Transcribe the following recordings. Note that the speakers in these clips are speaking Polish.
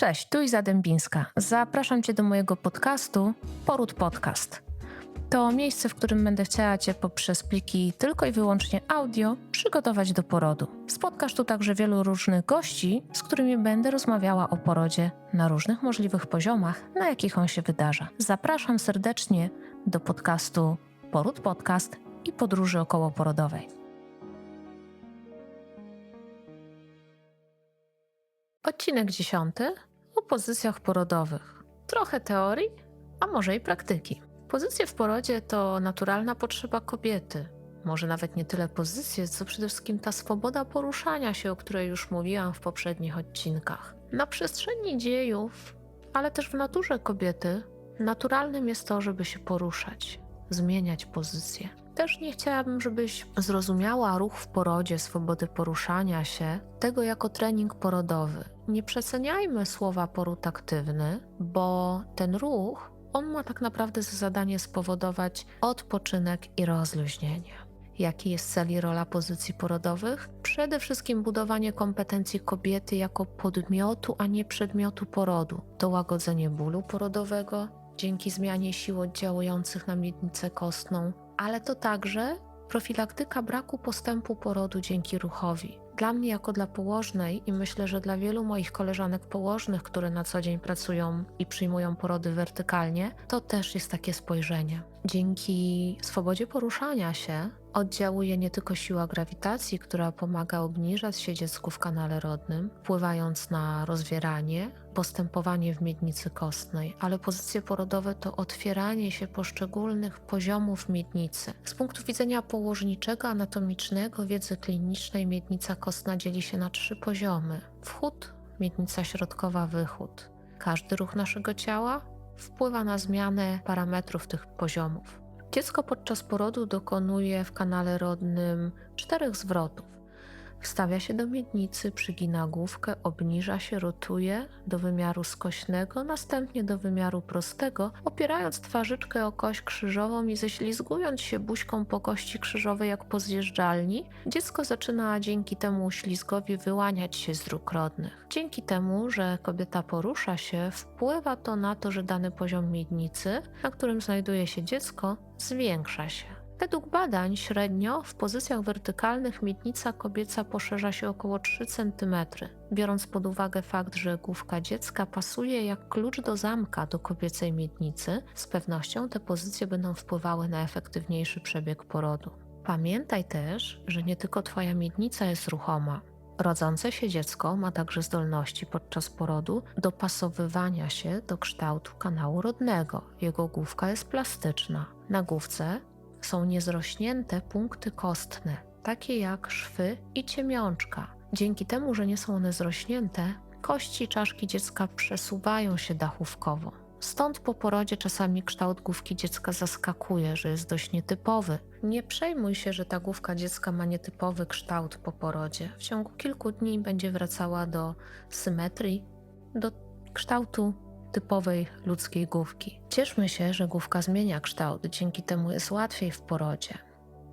Cześć, tu Iza Dębińska. Zapraszam Cię do mojego podcastu Poród Podcast. To miejsce, w którym będę chciała Cię poprzez pliki tylko i wyłącznie audio przygotować do porodu. Spotkasz tu także wielu różnych gości, z którymi będę rozmawiała o porodzie na różnych możliwych poziomach, na jakich on się wydarza. Zapraszam serdecznie do podcastu Poród Podcast i podróży okołoporodowej. Odcinek dziesiąty pozycjach porodowych. Trochę teorii, a może i praktyki. Pozycje w porodzie to naturalna potrzeba kobiety. Może nawet nie tyle pozycje, co przede wszystkim ta swoboda poruszania się, o której już mówiłam w poprzednich odcinkach. Na przestrzeni dziejów, ale też w naturze kobiety, naturalnym jest to, żeby się poruszać, zmieniać pozycję. Też nie chciałabym, żebyś zrozumiała ruch w porodzie, swobody poruszania się, tego jako trening porodowy. Nie przeceniajmy słowa poród aktywny, bo ten ruch, on ma tak naprawdę za zadanie spowodować odpoczynek i rozluźnienie. Jaki jest cel i rola pozycji porodowych? Przede wszystkim budowanie kompetencji kobiety jako podmiotu, a nie przedmiotu porodu. To łagodzenie bólu porodowego dzięki zmianie sił oddziałujących na miednicę kostną, ale to także profilaktyka braku postępu porodu dzięki ruchowi. Dla mnie, jako dla położnej, i myślę, że dla wielu moich koleżanek położnych, które na co dzień pracują i przyjmują porody wertykalnie, to też jest takie spojrzenie. Dzięki swobodzie poruszania się oddziałuje nie tylko siła grawitacji, która pomaga obniżać się dziecku w kanale rodnym, wpływając na rozwieranie, postępowanie w miednicy kostnej, ale pozycje porodowe to otwieranie się poszczególnych poziomów miednicy. Z punktu widzenia położniczego, anatomicznego, wiedzy klinicznej, miednica kostna dzieli się na trzy poziomy: wchód, miednica środkowa, wychód. Każdy ruch naszego ciała wpływa na zmianę parametrów tych poziomów. Dziecko podczas porodu dokonuje w kanale rodnym czterech zwrotów. Wstawia się do miednicy, przygina główkę, obniża się, rotuje do wymiaru skośnego, następnie do wymiaru prostego, opierając twarzyczkę o kość krzyżową i ześlizgując się buźką po kości krzyżowej jak po zjeżdżalni, dziecko zaczyna dzięki temu ślizgowi wyłaniać się z dróg rodnych. Dzięki temu, że kobieta porusza się, wpływa to na to, że dany poziom miednicy, na którym znajduje się dziecko, zwiększa się. Według badań średnio w pozycjach wertykalnych miednica kobieca poszerza się około 3 cm, biorąc pod uwagę fakt, że główka dziecka pasuje jak klucz do zamka do kobiecej miednicy, z pewnością te pozycje będą wpływały na efektywniejszy przebieg porodu. Pamiętaj też, że nie tylko Twoja miednica jest ruchoma. Rodzące się dziecko ma także zdolności podczas porodu dopasowywania się do kształtu kanału rodnego. Jego główka jest plastyczna. Na główce są niezrośnięte punkty kostne, takie jak szwy i ciemiączka. Dzięki temu, że nie są one zrośnięte, kości czaszki dziecka przesuwają się dachówkowo. Stąd po porodzie czasami kształt główki dziecka zaskakuje, że jest dość nietypowy. Nie przejmuj się, że ta główka dziecka ma nietypowy kształt po porodzie. W ciągu kilku dni będzie wracała do symetrii, do kształtu typowej ludzkiej główki. Cieszmy się, że główka zmienia kształt, dzięki temu jest łatwiej w porodzie.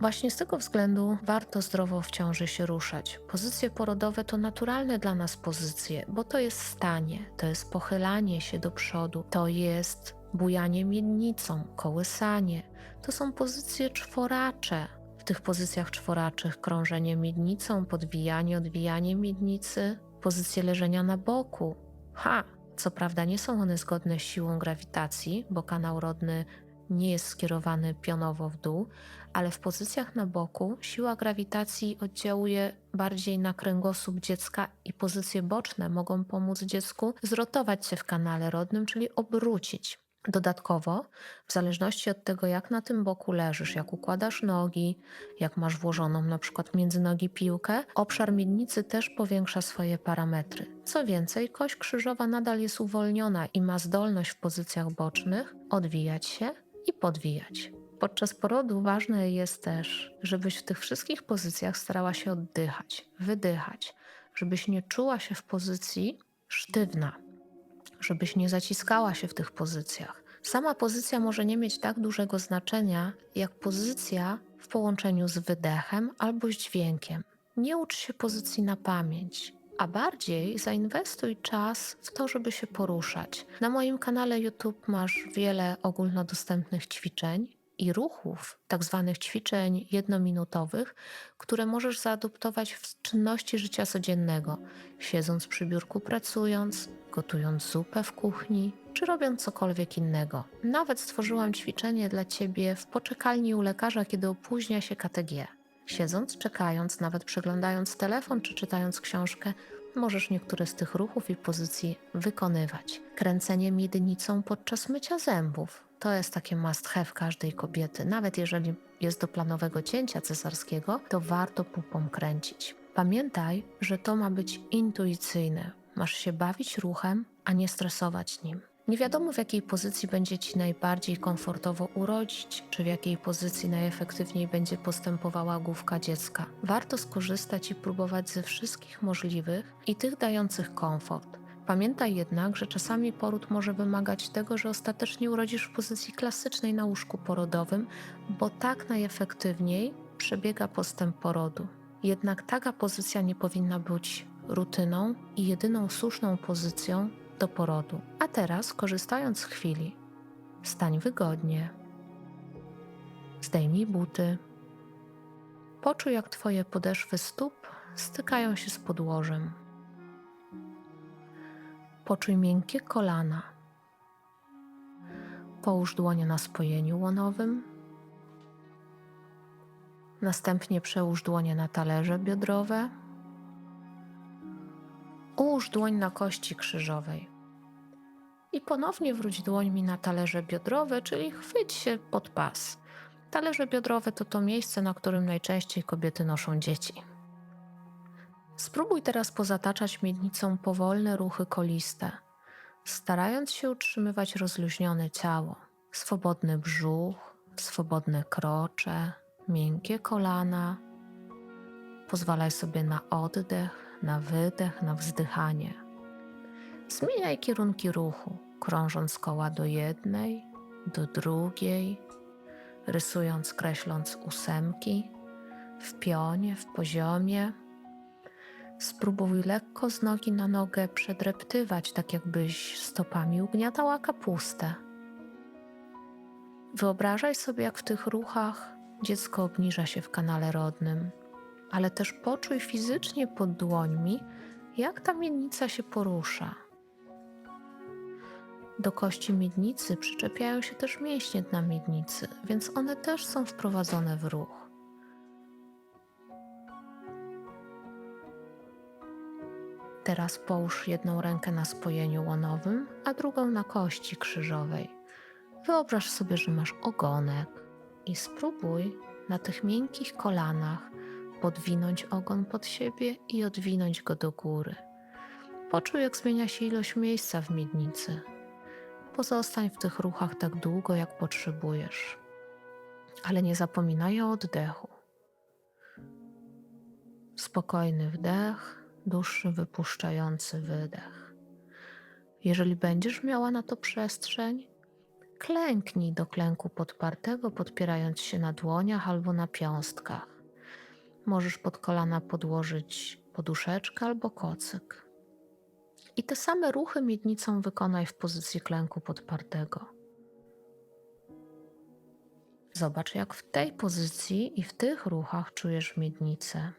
Właśnie z tego względu warto zdrowo w ciąży się ruszać. Pozycje porodowe to naturalne dla nas pozycje, bo to jest stanie, to jest pochylanie się do przodu, to jest bujanie miednicą, kołysanie. To są pozycje czworacze. W tych pozycjach czworaczych krążenie miednicą, podwijanie, odwijanie miednicy, pozycje leżenia na boku. Ha! Co prawda nie są one zgodne z siłą grawitacji, bo kanał rodny nie jest skierowany pionowo w dół, ale w pozycjach na boku siła grawitacji oddziałuje bardziej na kręgosłup dziecka i pozycje boczne mogą pomóc dziecku zrotować się w kanale rodnym, czyli obrócić. Dodatkowo, w zależności od tego, jak na tym boku leżysz, jak układasz nogi, jak masz włożoną na przykład między nogi piłkę, obszar miednicy też powiększa swoje parametry. Co więcej, kość krzyżowa nadal jest uwolniona i ma zdolność w pozycjach bocznych odwijać się i podwijać. Podczas porodu ważne jest też, żebyś w tych wszystkich pozycjach starała się oddychać, wydychać, żebyś nie czuła się w pozycji sztywna, żebyś nie zaciskała się w tych pozycjach. Sama pozycja może nie mieć tak dużego znaczenia, jak pozycja w połączeniu z wydechem albo z dźwiękiem. Nie ucz się pozycji na pamięć, a bardziej zainwestuj czas w to, żeby się poruszać. Na moim kanale YouTube masz wiele ogólnodostępnych ćwiczeń i ruchów, tak zwanych ćwiczeń jednominutowych, które możesz zaadoptować w czynności życia codziennego, siedząc przy biurku pracując, gotując zupę w kuchni, czy robiąc cokolwiek innego. Nawet stworzyłam ćwiczenie dla Ciebie w poczekalni u lekarza, kiedy opóźnia się KTG. Siedząc, czekając, nawet przeglądając telefon czy czytając książkę, możesz niektóre z tych ruchów i pozycji wykonywać. Kręcenie miednicą podczas mycia zębów to jest takie must have każdej kobiety. Nawet jeżeli jest do planowego cięcia cesarskiego, to warto pupą kręcić. Pamiętaj, że to ma być intuicyjne. Masz się bawić ruchem, a nie stresować nim. Nie wiadomo, w jakiej pozycji będzie ci najbardziej komfortowo urodzić, czy w jakiej pozycji najefektywniej będzie postępowała główka dziecka. Warto skorzystać i próbować ze wszystkich możliwych i tych dających komfort. Pamiętaj jednak, że czasami poród może wymagać tego, że ostatecznie urodzisz w pozycji klasycznej na łóżku porodowym, bo tak najefektywniej przebiega postęp porodu. Jednak taka pozycja nie powinna być rutyną i jedyną słuszną pozycją do porodu. A teraz, korzystając z chwili, stań wygodnie. Zdejmij buty. Poczuj, jak Twoje podeszwy stóp stykają się z podłożem. Poczuj miękkie kolana. Połóż dłonie na spojeniu łonowym. Następnie przełóż dłonie na talerze biodrowe. Ułóż dłoń na kości krzyżowej. I ponownie wróć dłońmi na talerze biodrowe, czyli chwyć się pod pas. Talerze biodrowe to to miejsce, na którym najczęściej kobiety noszą dzieci. Spróbuj teraz pozataczać miednicą powolne ruchy koliste, starając się utrzymywać rozluźnione ciało, swobodny brzuch, swobodne krocze, miękkie kolana. Pozwalaj sobie na oddech, na wydech, na wzdychanie. Zmieniaj kierunki ruchu, krążąc koła do jednej, do drugiej, rysując, kreśląc ósemki w pionie, w poziomie. Spróbuj lekko z nogi na nogę przedreptywać, tak jakbyś stopami ugniatała kapustę. Wyobrażaj sobie, jak w tych ruchach dziecko obniża się w kanale rodnym, ale też poczuj fizycznie pod dłońmi, jak ta miednica się porusza. Do kości miednicy przyczepiają się też mięśnie dna miednicy, więc one też są wprowadzone w ruch. Teraz połóż jedną rękę na spojeniu łonowym, a drugą na kości krzyżowej. Wyobraź sobie, że masz ogonek i spróbuj na tych miękkich kolanach podwinąć ogon pod siebie i odwinąć go do góry. Poczuj, jak zmienia się ilość miejsca w miednicy. Pozostań w tych ruchach tak długo, jak potrzebujesz. Ale nie zapominaj o oddechu. Spokojny wdech, dłuższy wypuszczający wydech. Jeżeli będziesz miała na to przestrzeń, klęknij do klęku podpartego, podpierając się na dłoniach albo na piąstkach. Możesz pod kolana podłożyć poduszeczkę albo kocyk. I te same ruchy miednicą wykonaj w pozycji klęku podpartego. Zobacz, jak w tej pozycji i w tych ruchach czujesz miednicę.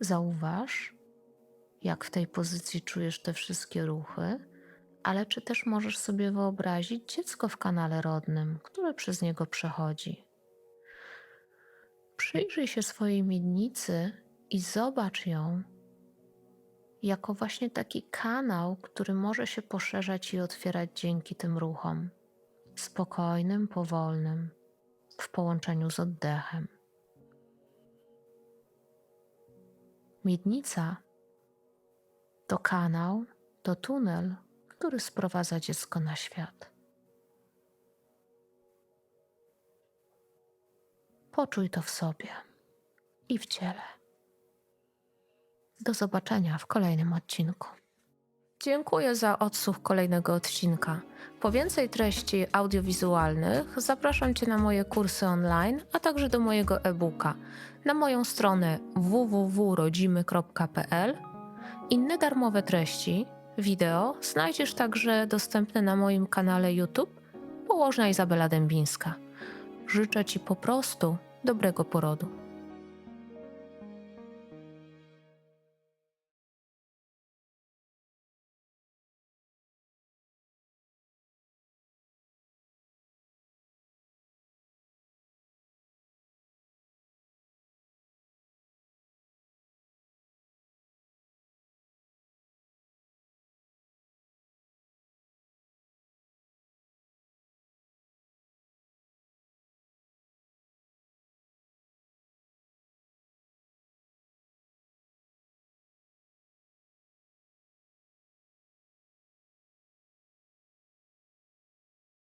Zauważ, jak w tej pozycji czujesz te wszystkie ruchy, ale czy też możesz sobie wyobrazić dziecko w kanale rodnym, które przez niego przechodzi? Przyjrzyj się swojej miednicy i zobacz ją jako właśnie taki kanał, który może się poszerzać i otwierać dzięki tym ruchom. Spokojnym, powolnym, w połączeniu z oddechem. Miednica to kanał, to tunel, który sprowadza dziecko na świat. Poczuj to w sobie i w ciele. Do zobaczenia w kolejnym odcinku. Dziękuję za odsłuch kolejnego odcinka. Po więcej treści audiowizualnych zapraszam Cię na moje kursy online, a także do mojego e-booka na moją stronę www.rodzimy.pl. Inne darmowe treści, wideo znajdziesz także dostępne na moim kanale YouTube Położna Izabela Dębińska. Życzę Ci po prostu dobrego porodu.